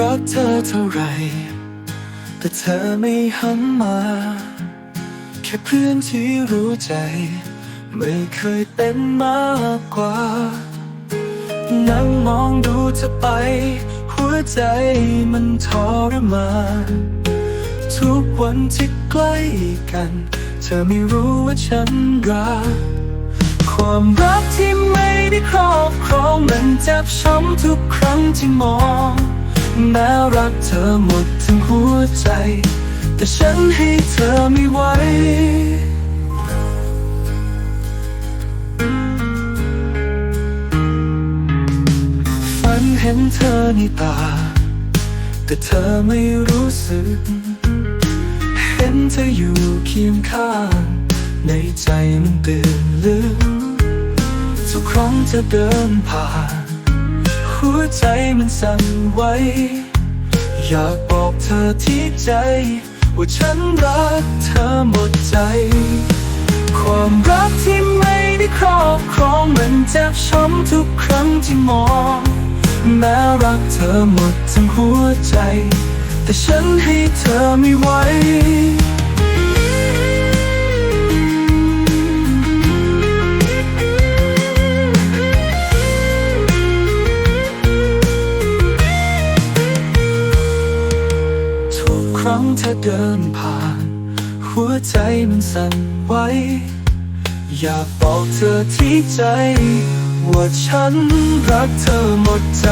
รักเธอเท่าไร แต่เธอไม่หันมา แค่เพื่อนที่รู้ใจ ไม่เคยเป็นมากกว่า นั่งมองดูเธอไป หัวใจมันทรมานทุกวันที่ใกล้กัน เธอไม่รู้ว่าฉันรัก ความรักที่ไม่ได้ครอบครองมันเจ็บช้ำทุกครั้งที่มอง แม้รักเธอหมดทั้งหัวใจ แต่ฉันให้เธอไม่ไหวฝันเห็นเธอในตา แต่เธอไม่รู้สึก เห็นเธออยู่เคียงข้าง ในใจมันตื่นลึกทุกครั้งเธอเดินผ่าน หัวใจมันสั่นไหวอยากบอกเธอที่ใจ ว่าฉันรักเธอหมดใจ ความรักที่ไม่ได้ครอบครองมันเจ็บช้ำทุกครั้งที่มอง แม้รักเธอหมดทั้งหัวใจ แต่ฉันให้เธอไม่ไหว เธอเดินผ่าน หัวใจมันสั่นไหวอยากบอกเธอที่ใจ ว่าฉันรักเธอหมดใจ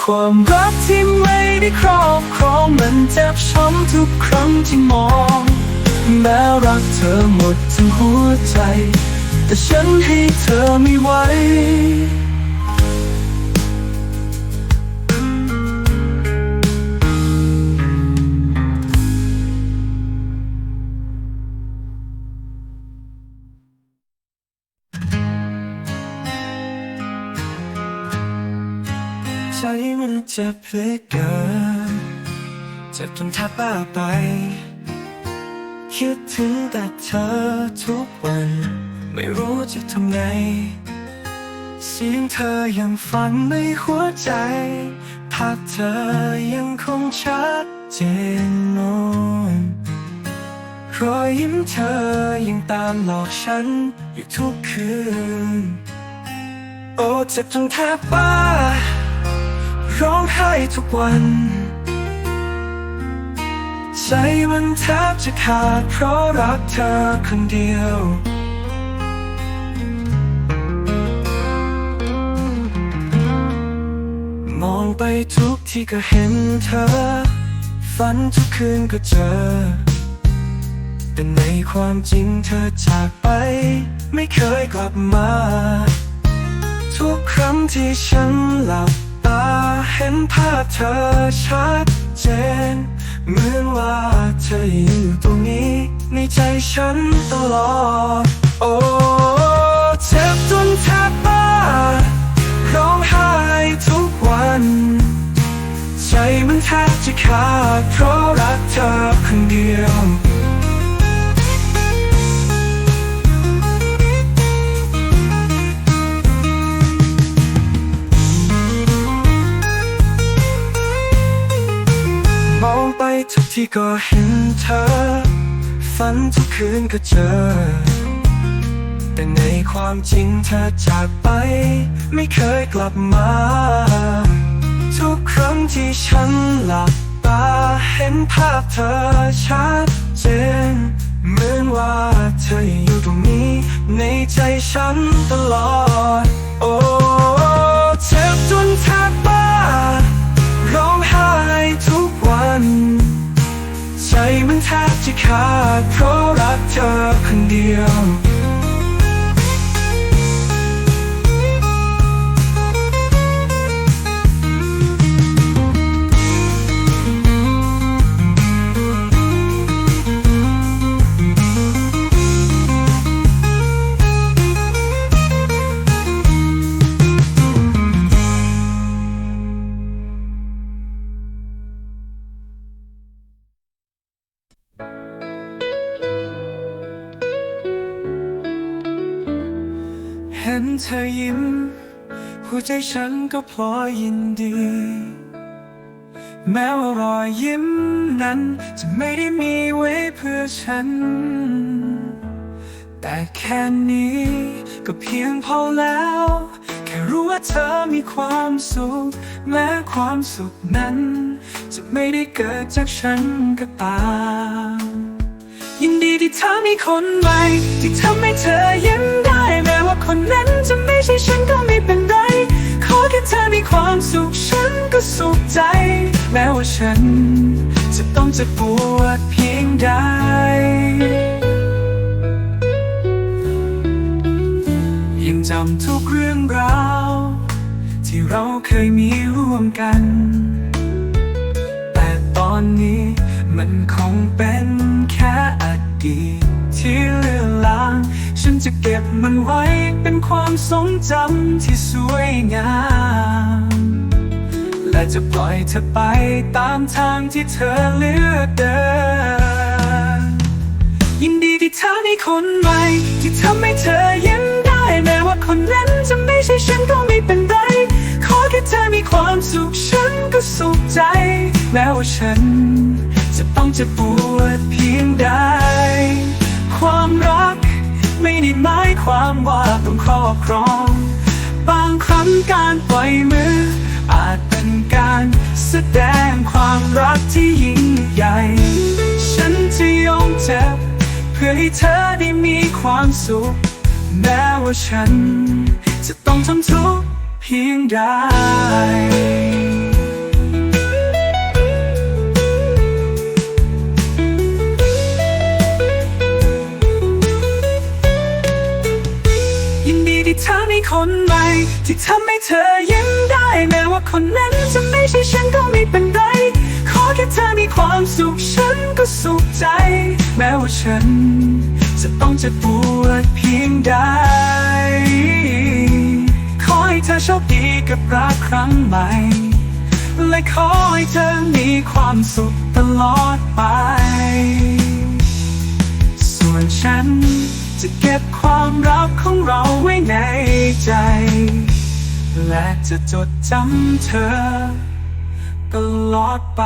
ความรักที่ไม่ได้ครอบครองมันเจ็บช้ำทุกครั้งที่มอง แม้รักเธอหมดทั้งหัวใจ แต่ฉันให้เธอไม่ไหว เจ็บเหลือเกินเจ็บจนแทบบ้าไป คิดถึงแต่เธอทุกวัน ไม่รู้จะทำไง เสียงเธอยังฝังในหัวใจภาพเธอยังคงชัดเจนโนนรอยยิ้มเธอยังตามหลอกฉันอยู่ทุกคืน โอ้เจ็บจนแทบบ้า ร้องไห้ทุกวัน ใจมันแทบจะขาดเพราะรักเธอคนเดียวมองไปทุกที่ก็เห็นเธอ ฝันทุกคืนก็เจอ แต่ในความจริงเธอจากไป ไม่เคยกลับมา ทุกครั้งที่ฉันหลับ ตาเห็นภาพเธอชัดเจน เหมือนว่าเธออยู่ตรงนี้ ในใจฉันตลอด โอ้เจ็บจนแทบบ้าร้องไห้ทุกวัน ใจมันแทบจะขาดเพราะรักเธอคนเดียว ที่ก็เห็นเธอ ฝันทุกคืนก็เจอ แต่ในความจริงเธอจากไป ไม่เคยกลับมา ทุกครั้งที่ฉันหลับตาเห็นภาพเธอชัดเจนเหมือนว่าเธออยู่ตรงนี้ ในใจฉันตลอด โอ้เจ็บจนแทบบ้าร้องไห้ทุกวัน มันแทบจะขาดเพราะรักเธอคนเดียว ก็พลอยยินดี แม้ว่ารอยยิ้มนั้น จะไม่ได้มีไว้เพื่อฉัน แต่แค่นี้ก็เพียงพอแล้ว แค่รู้ว่าเธอมีความสุข แม้ความสุขนั้น จะไม่ได้เกิดจากฉันก็ตามยินดีที่เธอมีคนใหม่ที่ทำให้เธอยิ้มได้ แม้ว่าคนนั้นจะไม่ใช่ฉันก็ไม่เป็นไร แค่เธอมีความสุขฉันก็สุขใจ แม้ว่าฉัน จะต้องเจะปวดเพียงใดยังจำทุกเรื่องราว ที่เราเคยมีร่วมกัน แต่ตอนนี้มันคงเป็นแค่อดีตที่เลือนลาง ฉันจะเก็บมันไว้เป็นความทรงจำที่สวยงาม และจะปล่อยเธอไปตามทางที่เธอเลือกเดิน ยินดีที่เธอมีคนใหม่ ที่ทำให้เธอยิ้มได้แม้ว่าคนนั้นจะไม่ใช่ฉันก็ไม่เป็นไร ขอแค่เธอมีความสุขฉันก็สุขใจแม้วฉัน จะต้องเจะปวดเพียงใดความรัก ไม่ได้หมายความว่าต้องครอบครอง บางครั้งการปล่อยมือ อาจเป็นการแสดงความรักที่ยิ่งใหญ่ ฉันจะยอมเจ็บเพื่อให้เธอได้มีความสุข แม้ว่าฉัน จะต้องทำทุกข์เพียงใด เธอมีคนใหม่ ที่ทำให้เธอยิ้มได้แม้ว่าคนนั้นจะไม่ใช่ฉันก็ไม่เป็นไรขอแค่เธอมีความสุขฉันก็สุขใจ แม้ว่าฉัน จะต้องเจะปวดเพียงใดขอให้เธอโชคดีกับรักครั้งใหม่ และขอให้เธอมีความสุขตลอดไป ส่วนฉัน จะเก็บความรักของเราไว้ในใจ และจะจดจำเธอ ตลอดไป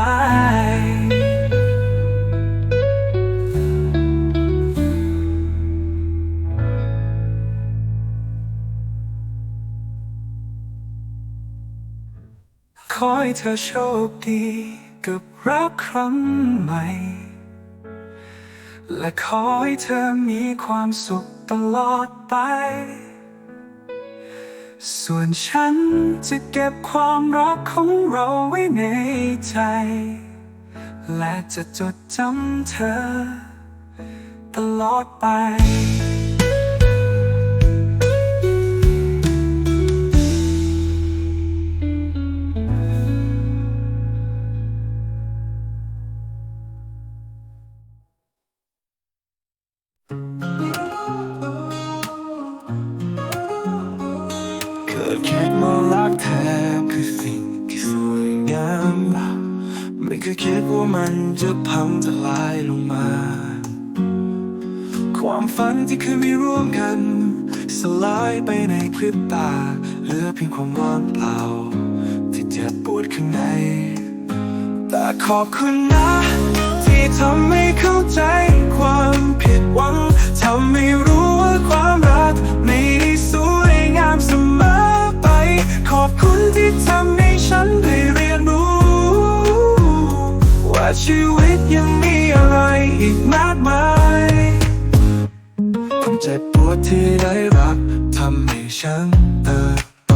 ขอให้เธอโชคดีกับรักครั้งใหม่ และขอให้เธอมีความสุขตลอดไป ส่วนฉันจะเก็บความรักของเราไว้ในใจ และจะจดจำเธอ ตลอดไป ฝันที่เคยมีร่วมกัน สลายไปในพริบตา เหลือเพียงความว่างเปล่า ที่เจ็บปวดข้างใน แต่ขอบคุณนะ ที่ทำให้เข้าใจความผิดหวังทำให้รู้ว่าความรักไม่ได้สวยงามเสมอไป ขอบคุณที่ทำให้ฉันได้เรียนรู้ ว่าชีวิตยังมีอะไรอีกมากมาย จ็บปวดที่ได้รักทำให้ฉันเติบโต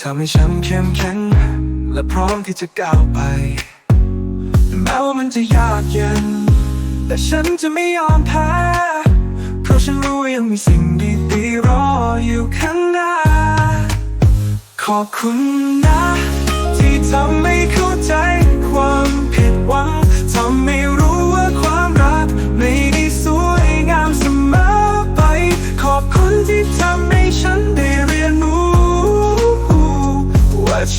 ทำให้ฉันเข้มแข็ง และพร้อมที่จะก้าวไปแม้ว่ามันจะยากเย็น แต่ฉันจะไม่ยอมแพ้เพราะฉันรู้ว่ายังมีสิ่งดีๆรออยู่ข้างหน้า ขอบคุณนะ ที่ทำให้เข้าใจความผิดหวังทำให้รู้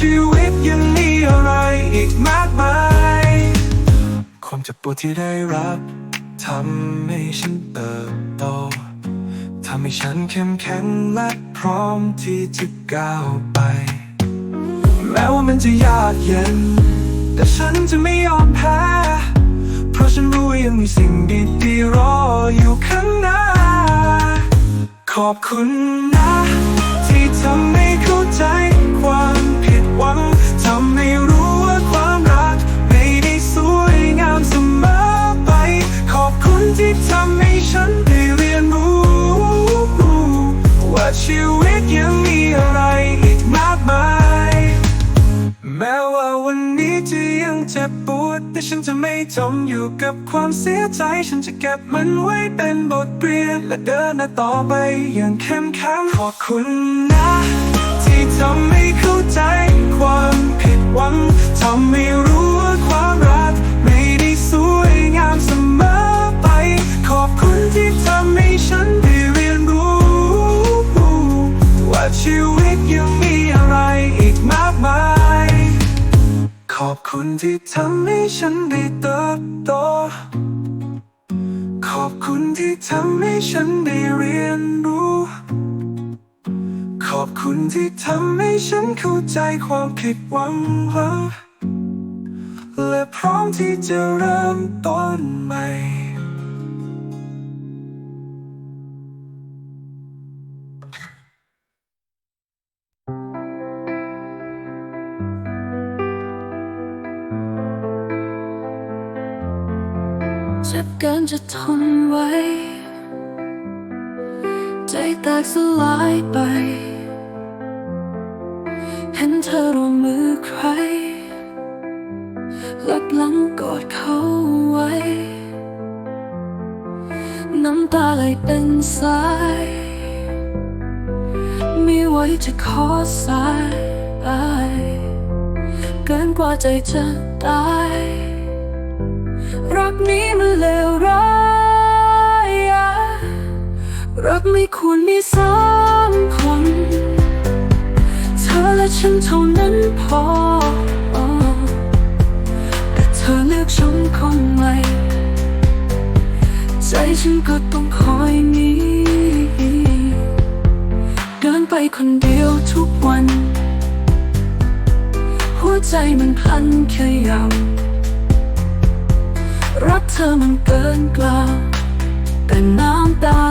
ชีวิตยังมีอะไรอีกมากมาย ความเจ็บปวดที่ได้รับทำให้ฉันเติบโตทำให้ฉันเข้มแข็งและพร้อมที่จะก้าวไป แม้ว่ามันจะยากเย็น แต่ฉันจะไม่ยอมแพ้ เพราะฉันรู้ยังมีสิ่งดีๆรออยู่ข้างหน้า ขอบคุณนะ ที่ทำให้ หวังทำให้รู้ว่าความรัก ไม่ได้สวยงามเสมอไป ขอบคุณที่ทำให้ฉันได้เรียนรู้ ว่าชีวิตยังมีอะไรอีกมากมาย แม้ว่าวันนี้จะยังเจ็บปวด แต่ฉันจะไม่จมอยู่กับความเสียใจ ฉันจะเก็บมันไว้เป็นบทเรียน และเดินหน้าต่อไปอย่างเข้มแข็งขอบคุณนะ ทำให้เข้าใจความผิดหวังทำให้รู้ว่าความรัก ไม่ได้สวยงามเสมอไป ขอบคุณที่ทำให้ฉันได้เรียนรู้ ว่าชีวิตยังมีอะไรอีกมากมาย ขอบคุณที่ทำให้ฉันได้เติบโต ขอบคุณที่ทำให้ฉันได้เรียนรู้ อบคุณที่ทำให้ฉันเข้าใจความผิดหวังและพร้อมที่จะเริ่มต้นใหม่ เจ็บเกินจะทนไว้ ใจแตกสลายไป เห็นเธอร่วมมือใครลับหลังกอดเขาไว้ น้ำตาไหลเป็นสายม่ไหวจะขอสายเกินกว่าใจจะตาย รักนี้มันเลวร้าย รักไม่ควรมีสองคน ฉันเท่านั้นพอ แต่เธอเลือกฉันคนใหม่ ใจฉันก็ต้องคอยนี้เดินไปคนเดียวทุกวัน หัวใจมันพลันขยับรักเธอมันเกินกล่าแต่น้ำตา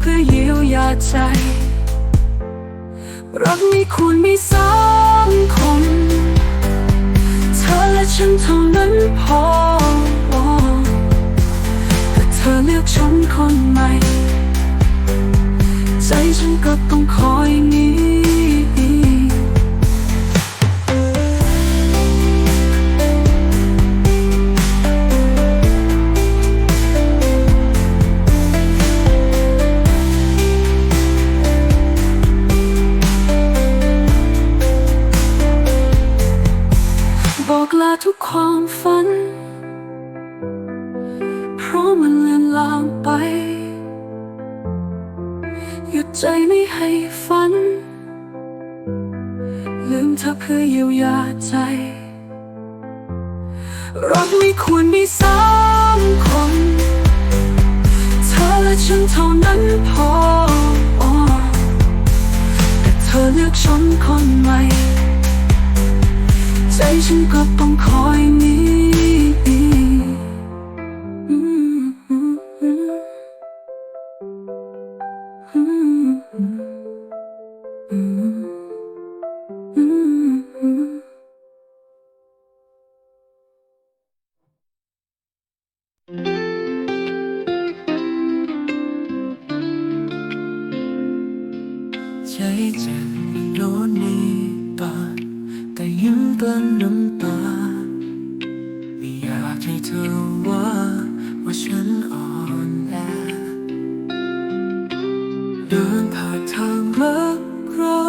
เพื่อเยียวยาใจรักมีควรมีสองคน เธอและฉันเท่านั้นพอแต่เธอเลือกฉันคนใหม่ ใจฉันก็ต้องคอยนี้ บอกลาทุกความฝัน เพราะมันเลือนลางไป หยุดใจไม่ให้ฝัน ลืมเธอเพื่อเยียวยาใจ รักไม่ควรมีสามคน เธอและฉันเท่านั้นพอแต่เธอเลือกฉันคนใหม่ ใจฉันก็ต้องคอยนี้ใจจะโดนนี้ป่ะ ยังกลั้นน้ำตา ไม่อยากให้เธอว่าว่าฉันอ่อนแอเดินผ่านทางรักเรา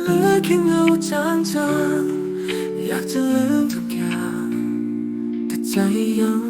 เหลือแค่เงาจางจางๆอยากจะลืมทุกอย่าง แต่ใจยัง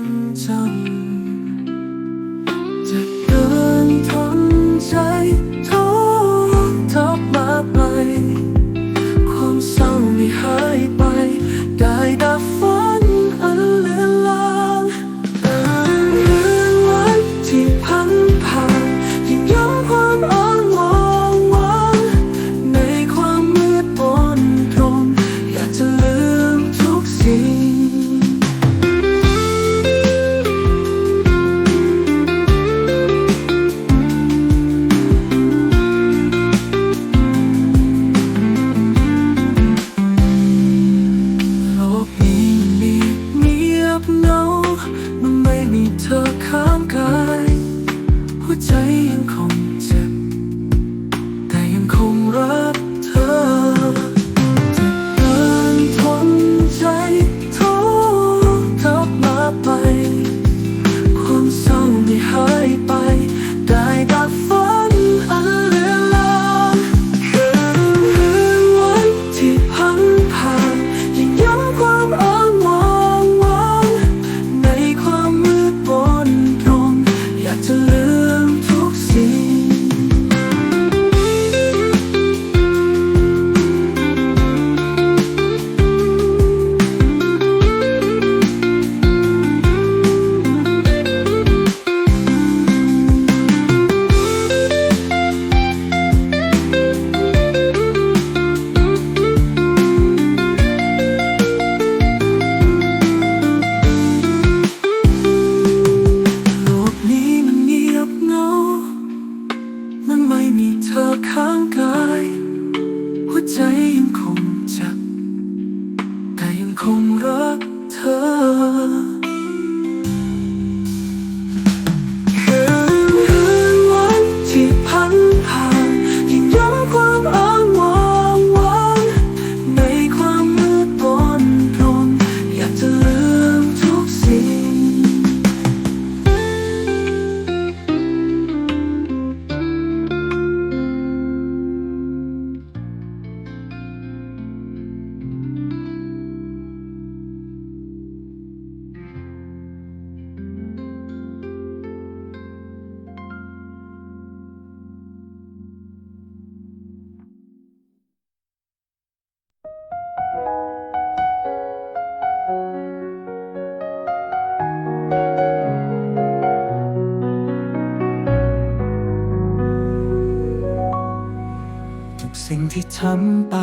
ทำไป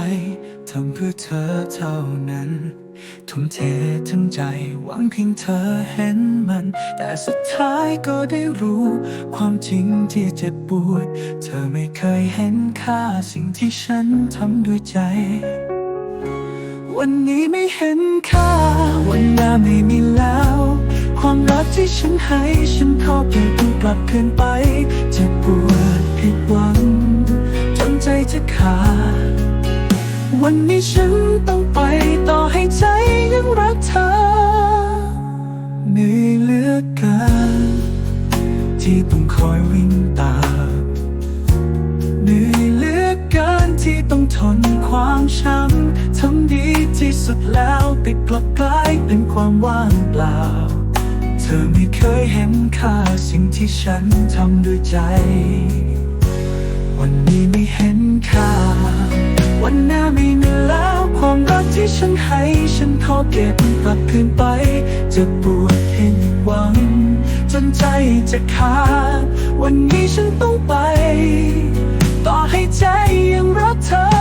ทำเพื่อเธอเท่านั้น ทุ่มเททั้งใจหวังเพียงเธอเห็นมัน แต่สุดท้ายก็ได้รู้ ความจริงที่เจ็บปวด เธอไม่เคยเห็นค่าสิ่งที่ฉันทำด้วยใจ วันนี้ไม่เห็นค่า วันหน้าไม่มีแล้ว ความรักที่ฉันให้ ฉันขอเก็บมันกลับคืนไป เจะปวดผิดหวังจนใจจะขาด วันนี้ฉันต้องไปต่อให้ใจยังรักเธอเหนื่อยเหลือเกินที่ต้องคอยวิ่งตามเหนื่อยเหลือเกินที่ต้องทนความช้ำทำดีที่สุดแล้วแต่กลับกลายเป็นความว่างเปล่า เธอไม่เคยเห็นค่าสิ่งที่ฉันทำด้วยใจ วันนี้ไม่เห็นค่า วันหน้าไม่มีแล้วความรักที่ฉันให้ฉันขอเก็บกลับคืนไป จะปวดเห็นหวัง จนใจจะขาดวันนี้ฉันต้องไป ต่อให้ใจยังรักเธอ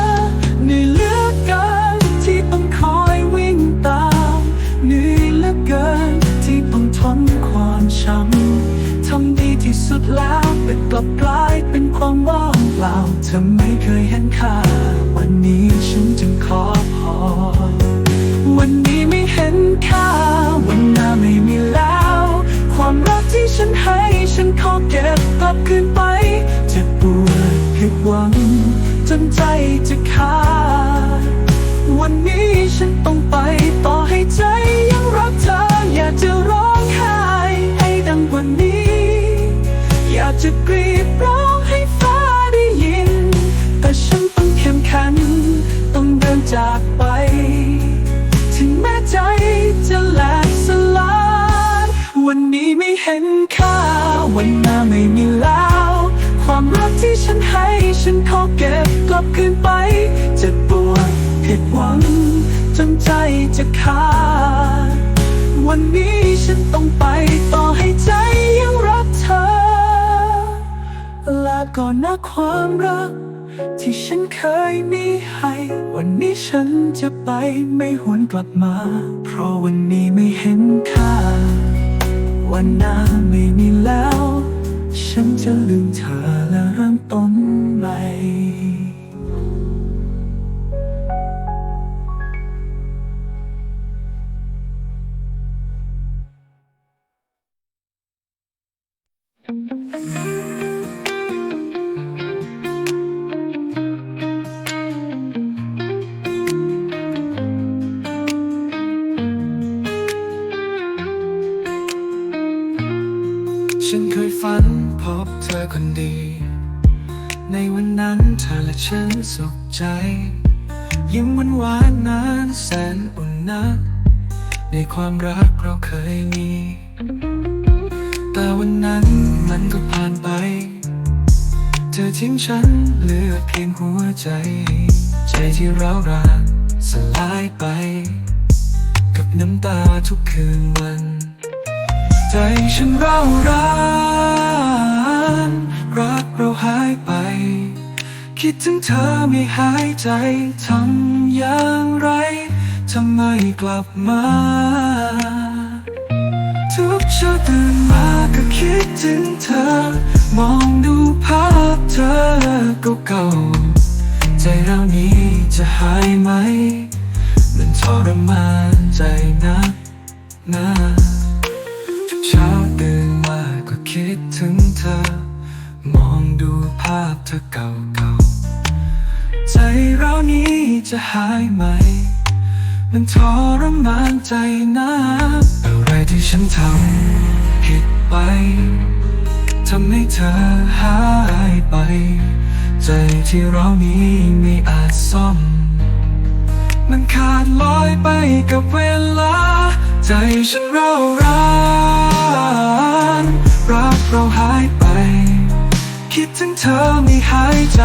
ฉันขอเก็บกลับคืนไปจะปวดผิดหวัง จนใจจะขาด วันนี้ฉันต้องไปต่อให้ใจยังรักเธอ ลาก่อนนะความรัก ที่ฉันเคยมีให้ วันนี้ฉันจะไปไม่หวนกลับมา เพราะวันนี้ไม่เห็นค่า วันหน้าไม่มีแล้ว ฉันจะลืมเธอและเริ่มต้น ใหม่ฉันเคยฝันพบเธอคนดี ในวันนั้นเธอและฉันสุขใจ ยิ้มหวานหวานๆนั้นแสนอุ่นนัก ในความรักเราเคยมี แต่วันนั้นมันก็ผ่านไป เธอทิ้งฉันเหลือเพียงหัวใจ ใจที่เรารักสลายไป กับน้ำตาทุกคืนวัน ใจฉันเร่าร้าน รักเราหายไป คิดถึงเธอไม่หายใจทำอย่างไรทำไมกลับมา ทุกเช้าตื่นมาก็คิดถึงเธอ มองดูภาพเธอเก่าๆใจเรานี้จะหายไหม มันทรมานใจนักนะทุกเช้าตื่นมาก็คิดถึงเธอ ดูภาพเธอเก่าๆ ใจเรานี้จะหายไหม มันทรมานใจนะอะไรที่ฉันทำผิดไปทำให้เธอหายไป ใจที่เรานี้ไม่อาจซ่อม มันขาดลอยไปกับเวลา ใจฉันเร่าร้านรักเราหายไป คิดถึงเธอไม่หายใจ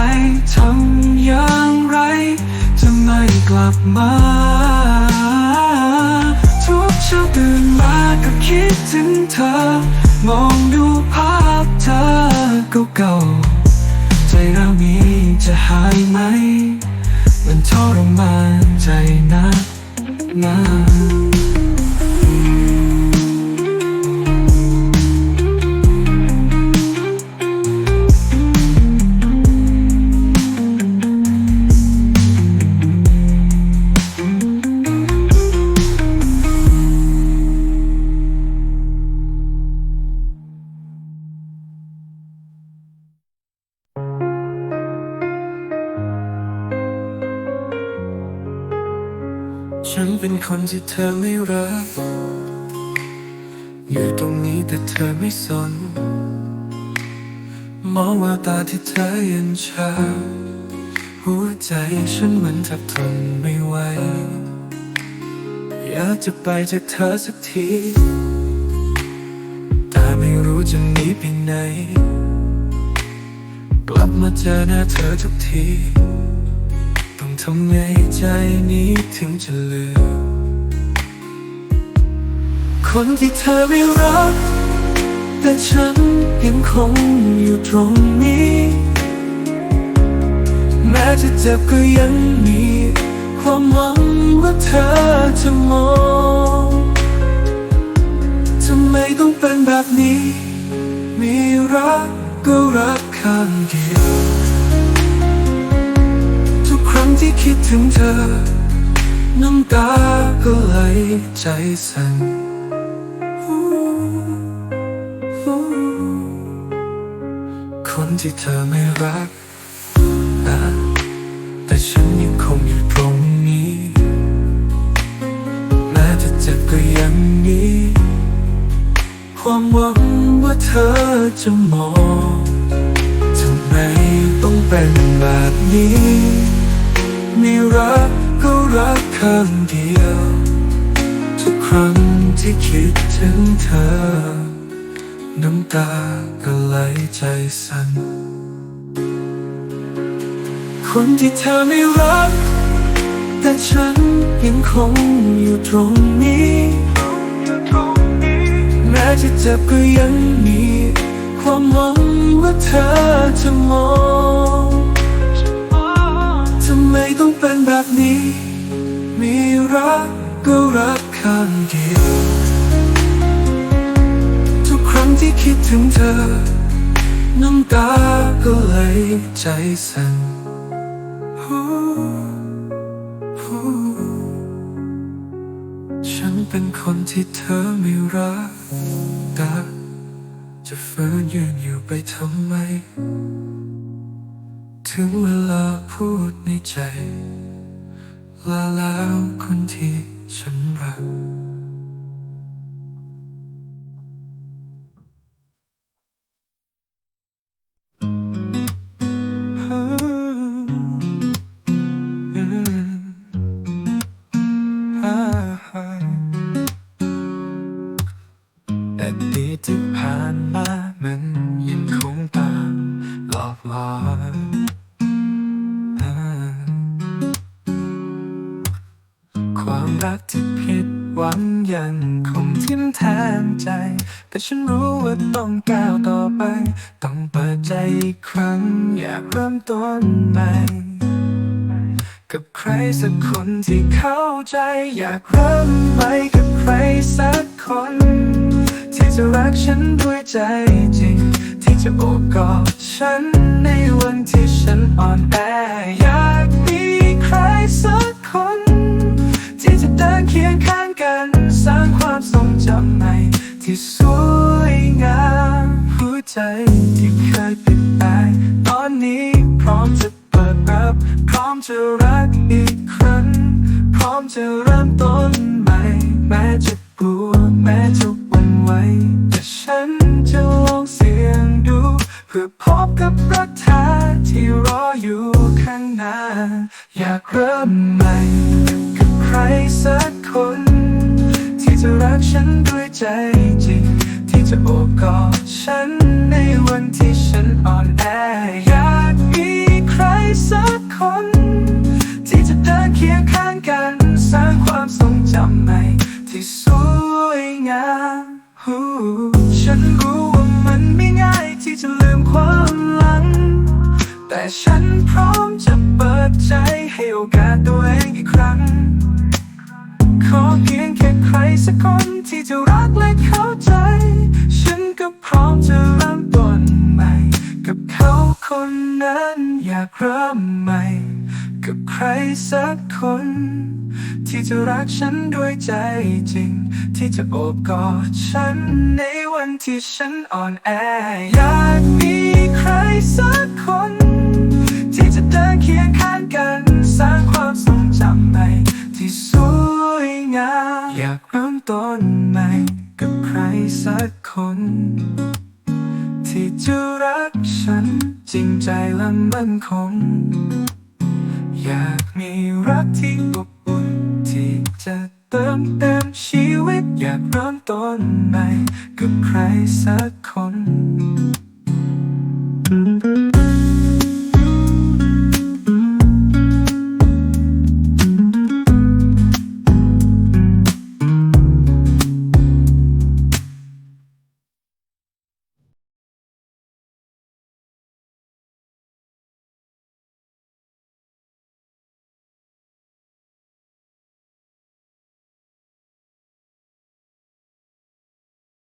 ทำอย่างไร จะไม่กลับมา ทุกเช้าตื่นมาก็คิดถึงเธอ มองดูภาพเธอเก่าๆใจเรานี้จะหายไหม มันทรมานใจนักนา รัก อยู่ตรงนี้แต่เธอไม่สน มองแววตาที่เธอเย็นชา หัวใจฉันเหมือนทับทนไม่ไหว อยากจะไปจากเธอสักทีแต่ไม่รู้จะหนีไปไหน กลับมาเจอหน้าเธอทุกที ต้องทำไงใจนี้ถึงจะลืม คนที่เธอไม่รัก แต่ฉันยังคงอยู่ตรงนี้ แม้จะเจ็บก็ยังมี ความหวังว่าเธอจะมองทำไมต้องเป็นแบบนี้ มีรักก็รักข้างเดียวทุกครั้งที่คิดถึงเธอ น้ำตาก็ไหลใจสั่น ที่เธอไม่รักนะแต่ฉันยังคงอยู่ตรงนี้แม้จะเจ็บก็ยังมีความหวังว่าเธอจะมองทำไมต้องเป็นแบบนี้มีรักก็รักข้งเดียว ทุกครั้งที่คิดถึงเธอ น้ำตาก็ไหลใจสั่น คนที่เธอไม่รัก แต่ฉันยังคงอยู่ตรงนี้ แม้จะเจ็บก็ยังมี ความหวังว่าเธอจะมองทำไมต้องเป็นแบบนี้ มีรักก็รักข้างเดียวทุกครั้งที่คิดถึงเธอ น้ำตาก็ไหลใจสั่น ฉันเป็นคนที่เธอไม่รักแต่จะฝืนยืนอยู่ไปทำไม ถึงเวลาพูดในใจ ลาแล้วคนที่ฉันรัก ฉันรู้ว่าต้องก้าวต่อไป ต้องเปิดใจอีกครั้ง อยากเริ่มต้นใหม่กับใครสักคนที่เข้าใจ อยากเริ่มใหม่กับใครสักคน ที่จะรักฉันด้วยใจจริง ที่จะโอบกอดฉันในวันที่ฉันอ่อนแออยากมีใครสักคน ที่จะเดินเคียงข้างกัน สร้างความทรงจำใหม่ ที่สวยงามหัวใจที่เคยปิดตายตอนนี้พร้อมจะเปิดรับพร้อมจะรักอีกครั้ง พร้อมจะเริ่มต้นใหม่ แม้จะกลัวแม้จะหวันไหวแต่ฉันจะลองเสี่ยงดู เพื่อพบกับรักแท้ที่รออยู่ข้างหน้า อยากเริ่มใหม่ จะโอบกอดฉันในวันที่ฉันอ่อนแอ อยากมีใครสักคน ที่จะเดินเคียงข้างกันสร้างความทรงจำใหม่ที่สวยงามอยากเริ่มต้นใหม่กับใครสักคน ที่จะรักฉันจริงใจและมั่นคงอยากมีรักที่อบอุ่นที่จะเติมเต็มชี อยากเริ่มต้นใหม่กับใครสักคน